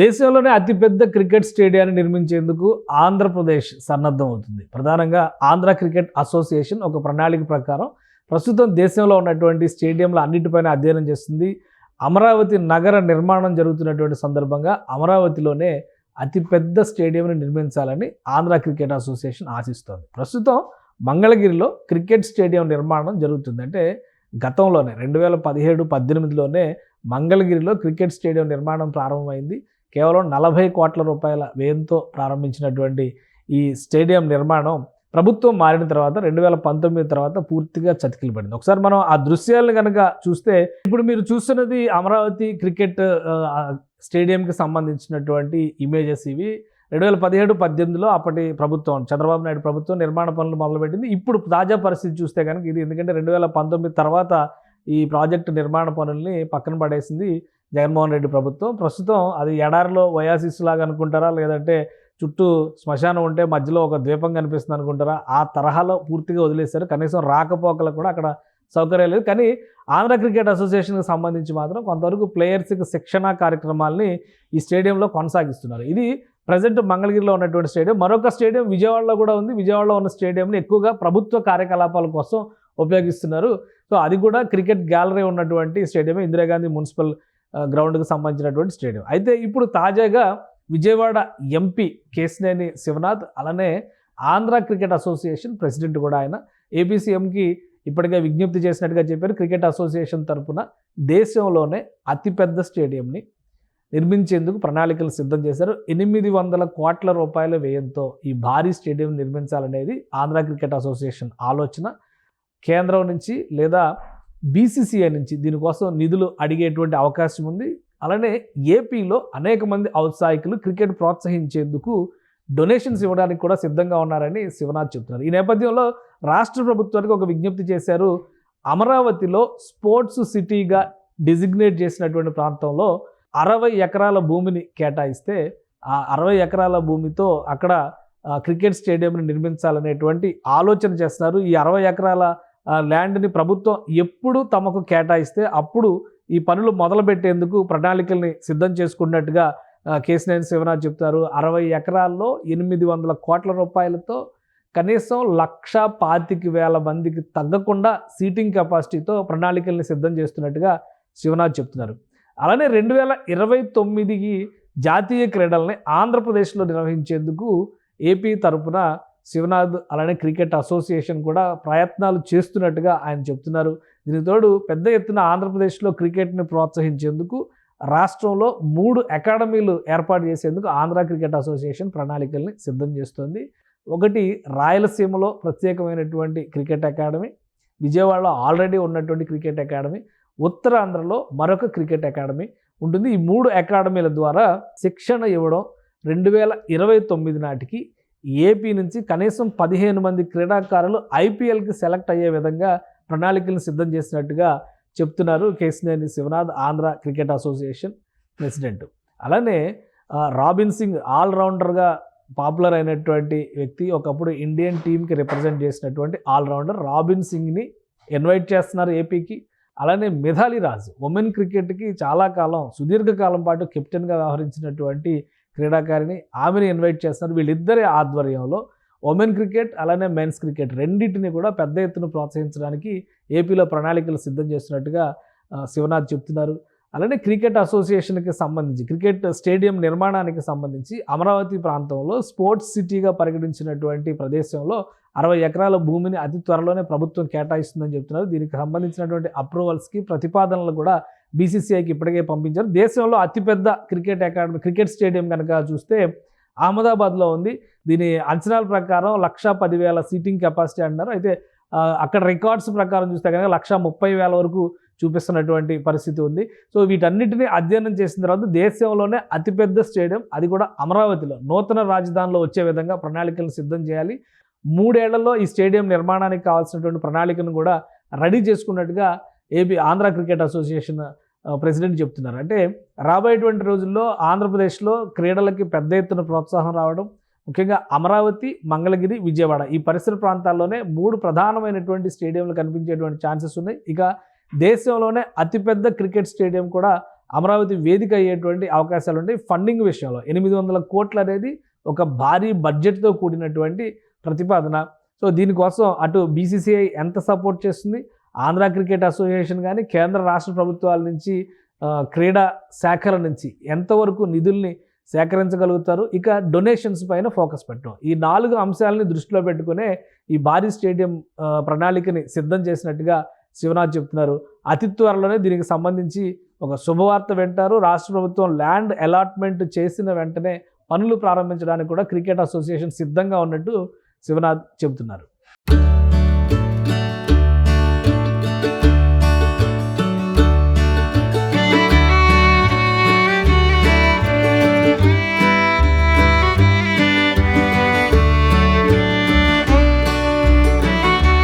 దేశంలోనే అతిపెద్ద క్రికెట్ స్టేడియాన్ని నిర్మించేందుకు ఆంధ్రప్రదేశ్ సన్నద్ధం అవుతుంది ప్రధానంగా ఆంధ్ర క్రికెట్ అసోసియేషన్ ఒక ప్రణాళిక ప్రకారం ప్రస్తుతం దేశంలో ఉన్నటువంటి స్టేడియంల అన్నిటిపైన అధ్యయనం చేస్తుంది. అమరావతి నగర నిర్మాణం జరుగుతున్నటువంటి సందర్భంగా అమరావతిలోనే అతిపెద్ద స్టేడియంని నిర్మించాలని ఆంధ్ర క్రికెట్ అసోసియేషన్ ఆశిస్తోంది. ప్రస్తుతం మంగళగిరిలో క్రికెట్ స్టేడియం నిర్మాణం జరుగుతుంది. అంటే గతంలోనే రెండు వేల పదిహేడు పద్దెనిమిదిలోనే మంగళగిరిలో క్రికెట్ స్టేడియం నిర్మాణం ప్రారంభమైంది. కేవలం నలభై కోట్ల రూపాయల వ్యయంతో ప్రారంభించినటువంటి ఈ స్టేడియం నిర్మాణం ప్రభుత్వం మారిన తర్వాత రెండు వేల పంతొమ్మిది తర్వాత పూర్తిగా చతికిలు పడింది ఒకసారి మనం ఆ దృశ్యాలను కనుక చూస్తే ఇప్పుడు మీరు చూస్తున్నది అమరావతి క్రికెట్ స్టేడియంకి సంబంధించినటువంటి ఇమేజెస్ ఇవి. రెండు వేల పదిహేడు పద్దెనిమిదిలో అప్పటి ప్రభుత్వం చంద్రబాబు నాయుడు ప్రభుత్వం నిర్మాణ పనులు మొదలుపెట్టింది. ఇప్పుడు తాజా పరిస్థితి చూస్తే కనుక ఇది ఎందుకంటే రెండు వేల పంతొమ్మిది తర్వాత ఈ ప్రాజెక్టు నిర్మాణ పనుల్ని పక్కన పడేసింది. జగన్మోహన్ రెడ్డి ప్రభుత్వం. ప్రస్తుతం అది ఎడారిలో వయాసిస్ లాగా అనుకుంటారా? లేదంటే చుట్టూ శ్మశానం ఉంటే మధ్యలో ఒక ద్వీపం కనిపిస్తుంది అనుకుంటారా? ఆ తరహాలో పూర్తిగా వదిలేశారు. కనీసం రాకపోకలు కూడా అక్కడ సౌకర్యం లేదు కానీ ఆంధ్ర క్రికెట్ అసోసియేషన్కి సంబంధించి మాత్రం కొంతవరకు ప్లేయర్స్కి శిక్షణ కార్యక్రమాల్ని ఈ స్టేడియంలో కొనసాగిస్తున్నారు. ఇది ప్రజెంట్ మంగళగిరిలో ఉన్నటువంటి స్టేడియం. మరొక స్టేడియం విజయవాడలో కూడా ఉంది. విజయవాడలో ఉన్న స్టేడియంని ఎక్కువగా ప్రభుత్వ కార్యకలాపాల కోసం ఉపయోగిస్తున్నారు. సో అది కూడా క్రికెట్ గ్యాలరీ ఉన్నటువంటి స్టేడియం ఇందిరాగాంధీ మున్సిపల్ గ్రౌండ్కి సంబంధించినటువంటి స్టేడియం. అయితే ఇప్పుడు తాజాగా విజయవాడ ఎంపీ కేసినేని శివనాథ్ అలానే ఆంధ్ర క్రికెట్ అసోసియేషన్ ప్రెసిడెంట్ కూడా ఆయన ఏపీసీఎంకి ఇప్పటికే విజ్ఞప్తి చేసినట్టుగా చెప్పారు. క్రికెట్ అసోసియేషన్ తరపున దేశంలోనే అతిపెద్ద స్టేడియంని నిర్మించేందుకు ప్రణాళికలు సిద్ధం చేశారు. ఎనిమిది వందల కోట్ల రూపాయల వ్యయంతో ఈ భారీ స్టేడియం నిర్మించాలనేది ఆంధ్ర క్రికెట్ అసోసియేషన్ ఆలోచన. కేంద్రం నుంచి లేదా బీసీసీఐ నుంచి దీనికోసం నిధులు అడిగేటువంటి అవకాశం ఉంది. అలానే ఏపీలో అనేక మంది ఔత్సాహికులు క్రికెట్ ప్రోత్సహించేందుకు డొనేషన్స్ ఇవ్వడానికి కూడా సిద్ధంగా ఉన్నారని శివనాథ్ చెప్తున్నారు. ఈ నేపథ్యంలో రాష్ట్ర ప్రభుత్వానికి ఒక విజ్ఞప్తి చేశారు. అమరావతిలో స్పోర్ట్స్ సిటీగా డిజిగ్నేట్ చేసినటువంటి ప్రాంతంలో అరవై ఎకరాల భూమిని కేటాయిస్తే ఆ అరవై ఎకరాల భూమితో అక్కడ క్రికెట్ స్టేడియంని నిర్మించాలనేటువంటి ఆలోచన చేస్తున్నారు. ఈ అరవై ఎకరాల ల్యాండ్ని ప్రభుత్వం ఎప్పుడు తమకు కేటాయిస్తే అప్పుడు ఈ పనులు మొదలుపెట్టేందుకు ప్రణాళికల్ని సిద్ధం చేసుకున్నట్టుగా కేసినేని శివనాథ్ చెప్తారు. అరవై ఎకరాల్లో ఎనిమిది వందల కోట్ల రూపాయలతో కనీసం లక్ష పాతిక వేల మందికి తగ్గకుండా సీటింగ్ కెపాసిటీతో ప్రణాళికల్ని సిద్ధం చేస్తున్నట్టుగా శివనాథ్ చెప్తున్నారు. అలానే రెండు వేల ఇరవై తొమ్మిదికి జాతీయ క్రీడల్ని ఆంధ్రప్రదేశ్లో నిర్వహించేందుకు ఏపీ తరపున శివనాథ్ అలానే క్రికెట్ అసోసియేషన్ కూడా ప్రయత్నాలు చేస్తున్నట్టుగా ఆయన చెప్తున్నారు. దీని తోడు పెద్ద ఎత్తున ఆంధ్రప్రదేశ్లో క్రికెట్ని ప్రోత్సహించేందుకు రాష్ట్రంలో మూడు అకాడమీలు ఏర్పాటు చేసేందుకు ఆంధ్ర క్రికెట్ అసోసియేషన్ ప్రణాళికల్ని సిద్ధం చేస్తోంది. ఒకటి రాయలసీమలో ప్రత్యేకమైనటువంటి క్రికెట్ అకాడమీ విజయవాడలో ఆల్రెడీ ఉన్నటువంటి క్రికెట్ అకాడమీ ఉత్తరాంధ్రలో మరొక క్రికెట్ అకాడమీ ఉంటుంది. ఈ మూడు అకాడమీల ద్వారా శిక్షణ ఇవ్వడం రెండు వేల ఇరవై తొమ్మిది నాటికి ఏపీ నుంచి కనీసం పదిహేను మంది క్రీడాకారులు ఐపీఎల్కి సెలెక్ట్ అయ్యే విధంగా ప్రణాళికలను సిద్ధం చేసినట్టుగా చెప్తున్నారు Kesineni Sivanath Andhra cricket association president. అలానే రాబిన్ సింగ్ ఆల్రౌండర్గా పాపులర్ అయినటువంటి వ్యక్తి ఒకప్పుడు ఇండియన్ టీంకి రిప్రజెంట్ చేసినటువంటి ఆల్రౌండర్ రాబిన్ సింగ్ని ఇన్వైట్ చేస్తున్నారు ఏపీకి. అలానే మిథాలి రాజ్ ఉమెన్ క్రికెట్కి చాలా కాలం సుదీర్ఘకాలం పాటు కెప్టెన్గా వ్యవహరించినటువంటి క్రీడాకారిణి ఆమెను ఇన్వైట్ చేస్తున్నారు. వీళ్ళిద్దరి ఆధ్వర్యంలో ఉమెన్ క్రికెట్ అలానే మెన్స్ క్రికెట్ రెండింటిని కూడా పెద్ద ఎత్తున ప్రోత్సహించడానికి ఏపీలో ప్రణాళికలు సిద్ధం చేస్తున్నట్టుగా శివనాథ్ చెప్తున్నారు. అలానే క్రికెట్ అసోసియేషన్కి సంబంధించి క్రికెట్ స్టేడియం నిర్మాణానికి సంబంధించి అమరావతి ప్రాంతంలో స్పోర్ట్స్ సిటీగా పరిగణించినటువంటి ప్రదేశంలో అరవై ఎకరాల భూమిని అతి త్వరలోనే ప్రభుత్వం కేటాయిస్తుందని చెప్తున్నారు. దీనికి సంబంధించినటువంటి అప్రూవల్స్కి ప్రతిపాదనలు కూడా బీసీసీఐకి ఇప్పటికే పంపించారు. దేశంలో అతిపెద్ద క్రికెట్ అకాడమీ క్రికెట్ స్టేడియం కనుక చూస్తే అహ్మదాబాద్లో ఉంది. దీని అంచనాల ప్రకారం లక్ష పదివేల సీటింగ్ కెపాసిటీ అంటున్నారు. అయితే అక్కడ రికార్డ్స్ ప్రకారం చూస్తే కనుక లక్ష ముప్పై వేల వరకు చూపిస్తున్నటువంటి పరిస్థితి ఉంది. సో వీటన్నిటిని అధ్యయనం చేసిన తర్వాత దేశంలోనే అతిపెద్ద స్టేడియం అది కూడా అమరావతిలో నూతన రాజధానిలో వచ్చే విధంగా ప్రణాళికలను సిద్ధం చేయాలి. మూడేళ్ళలో ఈ స్టేడియం నిర్మాణానికి కావాల్సినటువంటి ప్రణాళికను కూడా రెడీ చేసుకున్నట్టుగా AP Andhra cricket association president చెప్తున్నారు. అంటే రాబోయేటువంటి రోజుల్లో ఆంధ్రప్రదేశ్లో క్రీడలకి పెద్ద ఎత్తున ప్రోత్సాహం రావడం ముఖ్యంగా అమరావతి మంగళగిరి విజయవాడ ఈ పరిసర ప్రాంతాల్లోనే మూడు ప్రధానమైనటువంటి స్టేడియంలు కనిపించేటువంటి ఛాన్సెస్ ఉన్నాయి. ఇక దేశంలోనే అతిపెద్ద క్రికెట్ స్టేడియం కూడా అమరావతి వేదిక అయ్యేటువంటి అవకాశాలు ఉంటాయి ఫండింగ్ విషయంలో ఎనిమిది వందల కోట్లు అనేది ఒక భారీ బడ్జెట్తో కూడినటువంటి ప్రతిపాదన. సో దీనికోసం అటు బీసీసీఐ ఎంత సపోర్ట్ చేస్తుంది? ఆంధ్ర క్రికెట్ అసోసియేషన్ కానీ కేంద్ర రాష్ట్ర ప్రభుత్వాల నుంచి క్రీడా శాఖల నుంచి ఎంతవరకు నిధుల్ని సేకరించగలుగుతారు? ఇక డొనేషన్స్ పైన ఫోకస్ పెట్టడం. ఈ నాలుగు అంశాలని దృష్టిలో పెట్టుకునే ఈ భారీ స్టేడియం ప్రణాళికని సిద్ధం చేసినట్టుగా శివనాథ్ చెప్తున్నారు. అతి త్వరలోనే దీనికి సంబంధించి ఒక శుభవార్త వింటారు. రాష్ట్ర ప్రభుత్వం ల్యాండ్ అలాట్మెంట్ చేసిన వెంటనే పనులు ప్రారంభించడానికి కూడా క్రికెట్ అసోసియేషన్ సిద్ధంగా ఉన్నట్టు శివనాథ్ చెబుతున్నారు.